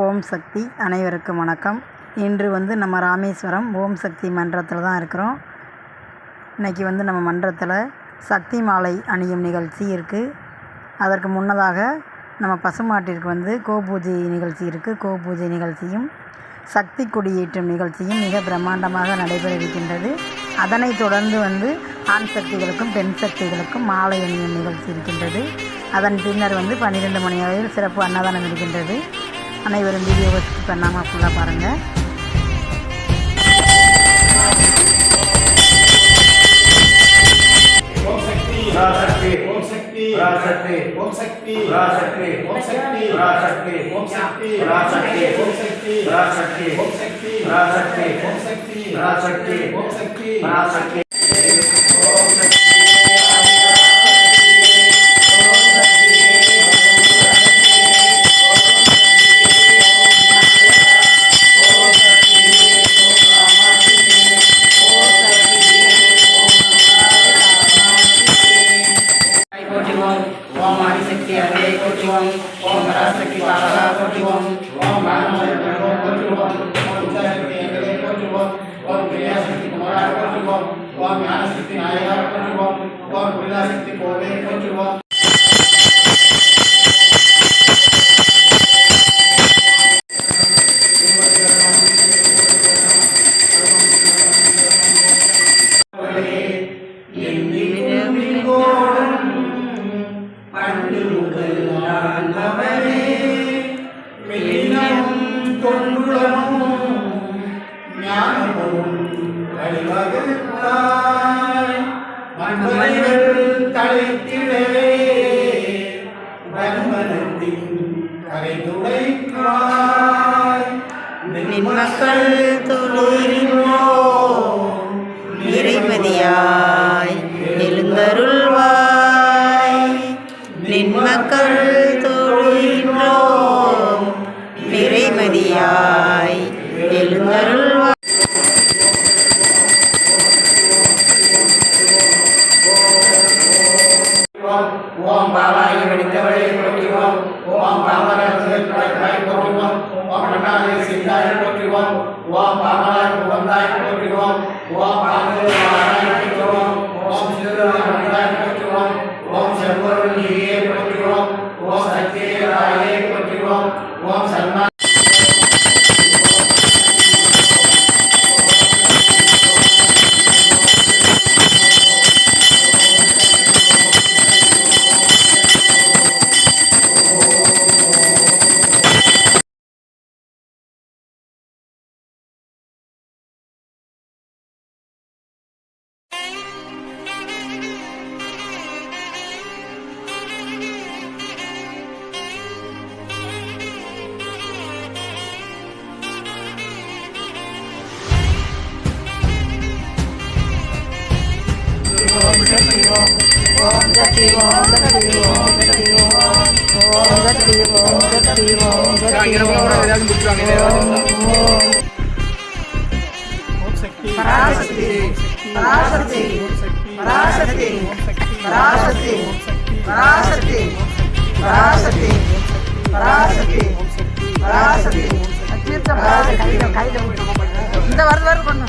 ஓம் சக்தி அனைவருக்கும் வணக்கம். இன்று வந்து நம்ம ராமேஸ்வரம் ஓம் சக்தி மன்றத்தில் தான் இருக்கிறோம். இன்றைக்கி வந்து நம்ம மன்றத்தில் சக்தி மாலை அணியும் நிகழ்ச்சி இருக்குது அதற்கு முன்னதாக நம்ம பசுமாட்டிற்கு வந்து கோபூஜை நிகழ்ச்சி இருக்குது கோபூஜை நிகழ்ச்சியும் சக்தி கொடியேற்றும் நிகழ்ச்சியும் மிக பிரம்மாண்டமாக நடைபெறவிருக்கின்றது. அதனைத் தொடர்ந்து வந்து ஆண் சக்திகளுக்கும் பெண் சக்திகளுக்கும் மாலை அணியும் நிகழ்ச்சி இருக்கின்றது. அதன் பின்னர் வந்து பன்னிரெண்டு மணி அளவில் சிறப்பு அன்னதானம் இருக்கின்றது. அனைவரும் வீடியோவை ஸ்கிப் பண்ணாமல் ஃபுல்லாக பாருங்கள் ஓம் ராசக்தி பராசக்தி மக்கள் துளிரிமோ இறைமதியா ஓம் பாமராய் குவந்தாய் போற்றுவோம் ஓம் பாமரே வாராய் போற்றுவோம் ஓம் சிறுவராய் போற்றுவோம் ஓம் செவ்வருளியே போற்றுவோம் ஓம் சத்யராயே போற்றுவோம் ஓம் சன்மா போற்றுவோம் ஓம் சன்மா பராசக்தி பராசக்தி பராசக்தி பராசக்தி பராசக்தி பராசக்தி பராசக்தி பராசக்தி தீர்த்தம் கையில இந்த வருது பண்ணு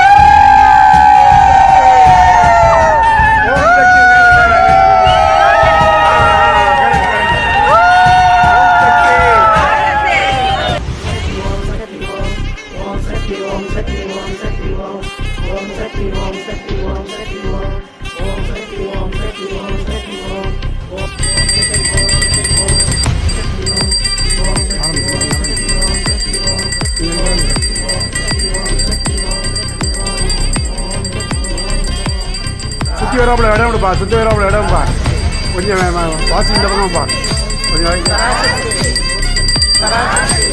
இடம் பேர் அவ்வளோ வராப்புல இடம்ப்பா கொஞ்சம் வே- வே- வாசி கொஞ்சம்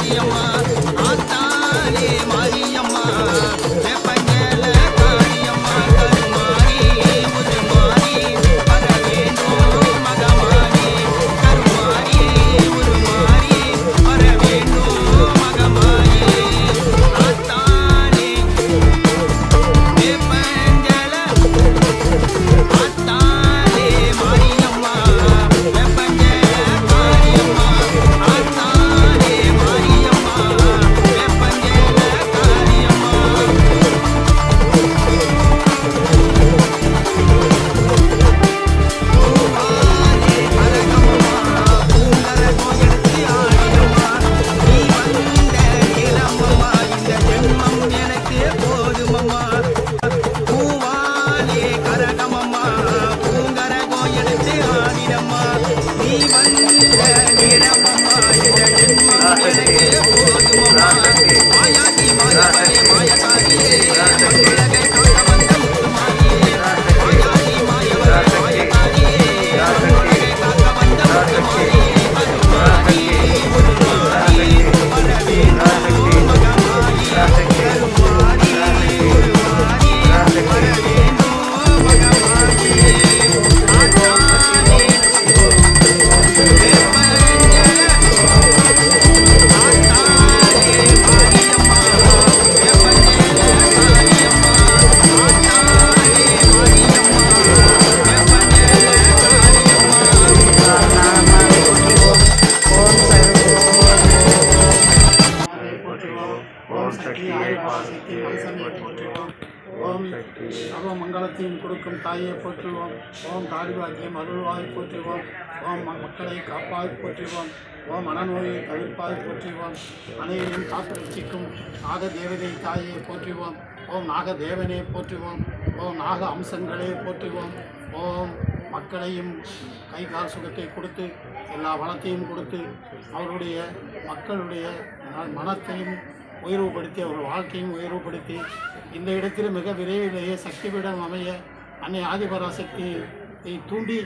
காரியம்மா ஓம் தாடிவாக்கியம் அருள்வாய் போற்றுவோம். ஓம் ம- மக்களை காப்பாய் போற்றுவோம். ஓம் மனநோயை தவிர்ப்பாய் போற்றுவோம். அனைவரும் காத்து ரட்சிக்கும் நாக தேவதை தாயை போற்றுவோம். ஓம் நாக தேவனே போற்றுவோம். ஓம் நாக அம்சங்களே போற்றுவோம். ஓம் மக்களையும் கை கால் சுகத்தை கொடுத்து எல்லா வளத்தையும் கொடுத்து அவருடைய மக்களுடைய மனத்தையும் உயர்வுபடுத்தி அவர் வாழ்க்கையும் உயர்வுபடுத்தி இந்த இடத்தில் மிக விரைவிலேயே சக்தி பீடம் அமைய அன்னை ஆதிபராசக்தியை தூண்டி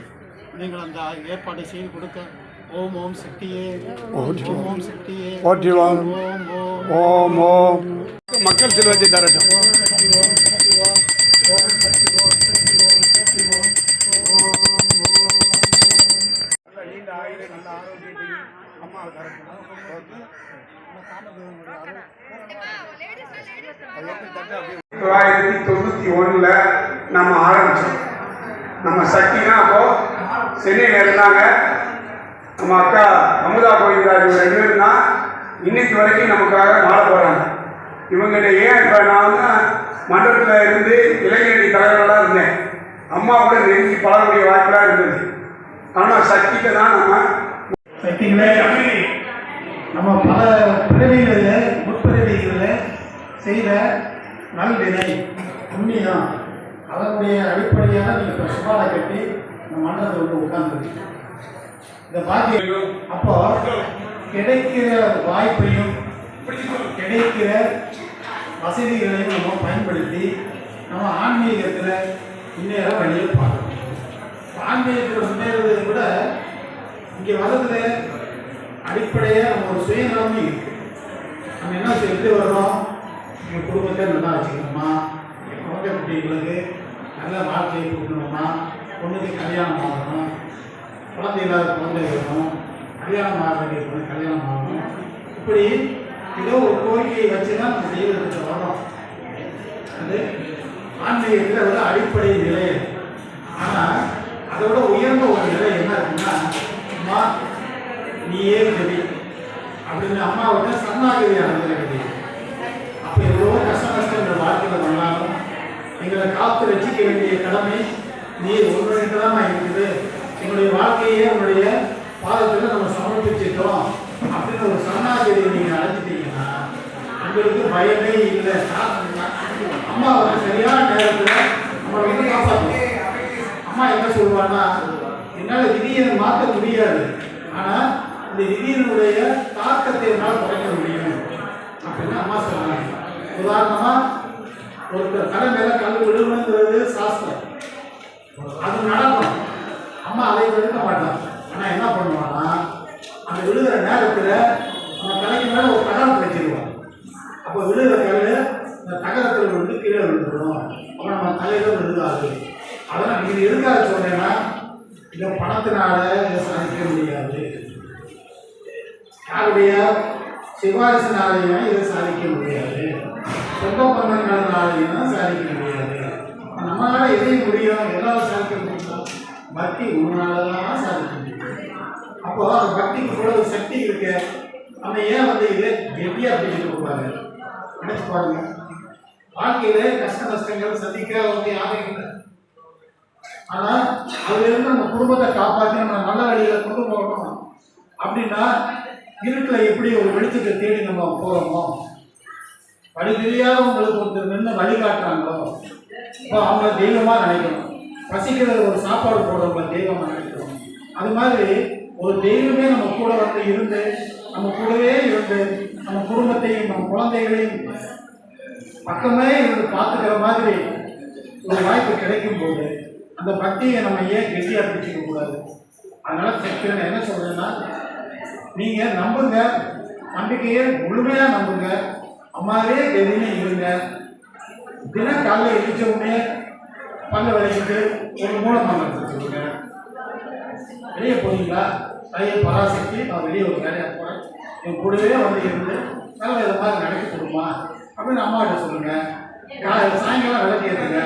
நீங்கள் அந்த ஏற்பாடை செய்து கொடுக்க. ஓம் ஓம் சக்தியே. ஓம் ஓம் சக்தியே. ஓம் ஓம் ஓம். ஓம் மக்கள் செல்வத்தை தரட்டும். நீண்ட ஆயுள நல்ல ஆரோக்கியத்தையும் அம்மா தொள்ளாயிரத்தி தொண்ணூற்றி ஒன்றில் நம்ம ஆரம்பித்தோம் நம்ம சக்தினா அப்போ சென்னையில் இருந்தாங்க. நம்ம அக்கா அமுதா கோவிந்தராஜ் இவங்க ரெண்டு பேரும் தான் இன்னைக்கு வரைக்கும் நமக்காக மாற போகிறாங்க இவங்கிட்ட ஏன் இப்போ நான் வந்து மன்றத்தில் இருந்து இளைஞரணி தலைவர்களாக இருந்தேன். அம்மாவோட நெருங்கி பழகக்கூடிய வாய்ப்பெல்லாம் இருந்தது. ஆனால் சக்திக்கு தான் நம்ம நம்ம பல பிறவிகளில் முற்பிறவிகளில் செய்த நல்வினை புண்ணியம் அதனுடைய அடிப்படையாக நீங்கள் இப்போ சுபாலை கட்டி இந்த மண்டலத்தில் வந்து உட்கார்ந்துருக்கீங்க. இந்த பாக்கியம் அப்போ கிடைக்கிற வாய்ப்பையும் கிடைக்கிற வசதிகளையும் நம்ம பயன்படுத்தி நம்ம ஆன்மீகத்தில் முன்னேற வழியை பார்க்கணும். ஆன்மீகத்தில் முன்னேறுவதை விட இங்கே வர்றதுல அடிப்படையாக நம்ம ஒரு சுயநலமே இருக்கு. நம்ம என்ன சொல்லிட்டு வர்றோம்? எங்கள் குடும்பத்தை நல்லா வச்சுக்கணுமா? என் குழந்தை குட்டிகளுக்கு நல்ல வாழ்க்கையை கொடுக்கணுமா? பொண்ணுக்கு கல்யாணம் ஆகணும். குழந்தை இல்லாத குழந்தை வேணும் கல்யாணம் ஆகிறது கல்யாணம் ஆகணும்? இப்படி ஏதோ ஒரு கோரிக்கையை வச்சு தான் நம்ம செய்வதற்கு வரோம் அது ஆன்மீகத்தில் ஒரு அடிப்படை நிலை ஆனால் அதோட உயர்ந்த ஒரு நிலை என்ன இருக்குன்னா நீயே கவி அப்படின்னு அம்மாவோட சரணாகதியான நிலை அப்போ எவ்வளோ கஷ்ட நஷ்டங்கள் வாழ்க்கையில் வந்தாலும் எங்களை காத்து ரசிக்க வேண்டிய கடமை நீ ஒன்றுகிட்ட தான் இருக்குது. எங்களுடைய வாழ்க்கையே உன்னுடைய பாதத்தில் நம்ம சமர்ப்பிச்சிட்டோம் அப்படின்னு ஒரு சரணாகதியை நீங்கள் அடைஞ்சிட்டீங்கன்னா உங்களுக்கு பயமே இல்லை. காரணம்னா, அம்மா வந்து சரியான நேரத்தில் நம்மளை வந்து காப்பாற்றணும் அம்மா என்ன சொல்லுவான்னா என்னால் விதியை மாற்ற முடியாது. ஆனால் இந்த விதியினுடைய தாக்கத்தை என்னால் குறைக்க முடியும்? அப்படின்னு அம்மா சொன்னாங்க. உதாரணமாக ஒருத்தர் கடை மேலே கல் விழுவுங்கிறது சாஸ்திரம். அது நடக்கும். அம்மா அதை தடுக்க மாட்டான் ஆனால் என்ன பண்ணுவாங்கன்னா அந்த விழுகிற நேரத்தில் அந்த கலைக்கு மேலே ஒரு தகரம் வச்சிருவான் அப்போ விழுகிற கல் இந்த தகரத்தில் விழுந்து கீழே விழுந்துடும் அப்போ நம்ம தலையில விழுகாது. அதெல்லாம் நீங்கள் எதுக்காக சொல்றேன்னா இந்த பணத்தினால சாதிக்க முடியாது. யாருடைய சிபாரிசினாலையும் இதை சாதிக்க முடியாது. சொந்த பந்தங்களினாலையும் சாதிக்க முடியாது. நம்மளால் எதையும் முடியும்? எதாவது சாதிக்க முடியும்? பக்தி உன்னால தான் சாதிக்க முடியும். அப்போ அந்த பக்திக்கு இவ்வளவு சக்தி இருக்கு. நம்ம ஏன் வந்து இதை கெட்டியா பிடிச்சிட்டு கூடாது நினைச்சு பாருங்க. வாழ்க்கையில கஷ்ட நஷ்டங்கள் சந்திக்க வந்து யாரும் இல்லை. ஆனா அதுல இருந்து நம்ம குடும்பத்தை காப்பாற்றி நம்ம நல்ல வழியில கொண்டு போகணும். அப்படின்னா இருட்டில் எப்படி ஒரு வெளிச்சத்தை தேடி நம்ம போகிறோமோ வழி தெரியாதவங்களுக்கு ஒருத்தர் நின்று வழிகாட்டுறாங்களோ இப்போ அவங்கள தெய்வமாக நினைக்கணும். பசிக்கிறது ஒரு சாப்பாடு போடுறவங்க தெய்வமாக நினைக்கிறோம் அது மாதிரி ஒரு தெய்வமே நம்ம கூட வந்து இருந்து நம்ம கூடவே இருந்து நம்ம குடும்பத்தையும் நம்ம குழந்தைகளையும் பக்கமே இருந்து பார்த்துக்கிற மாதிரி ஒரு வாய்ப்பு கிடைக்கும் போது அந்த பக்தியை நம்ம ஏன் கெட்டியாக பிடிச்சிக்க கூடாது? அதனால் சக்தி என்ன சொல்றேன்னா நீங்கள் நம்புங்க. நம்பிக்கையை முழுமையாக நம்புங்க. அம்மாவே எதுவுமே இருங்க. தினம் காலையில் எழுச்ச உடனே பல்ல விளைச்சிட்டு ஒரு மூல மந்திரம் வச்சுக்கோங்க வெளியே போனீங்களா? தைய பராசக்தி நான் வெளியே ஒரு வேலையாக போகிறேன் என் கூடவே வந்து இருந்து நல்ல விதமாக நடக்க கொடுமா. அப்படின்னு அம்மாட்ட சொல்லுங்கள் சாயங்காலம் விளக்கி இருங்க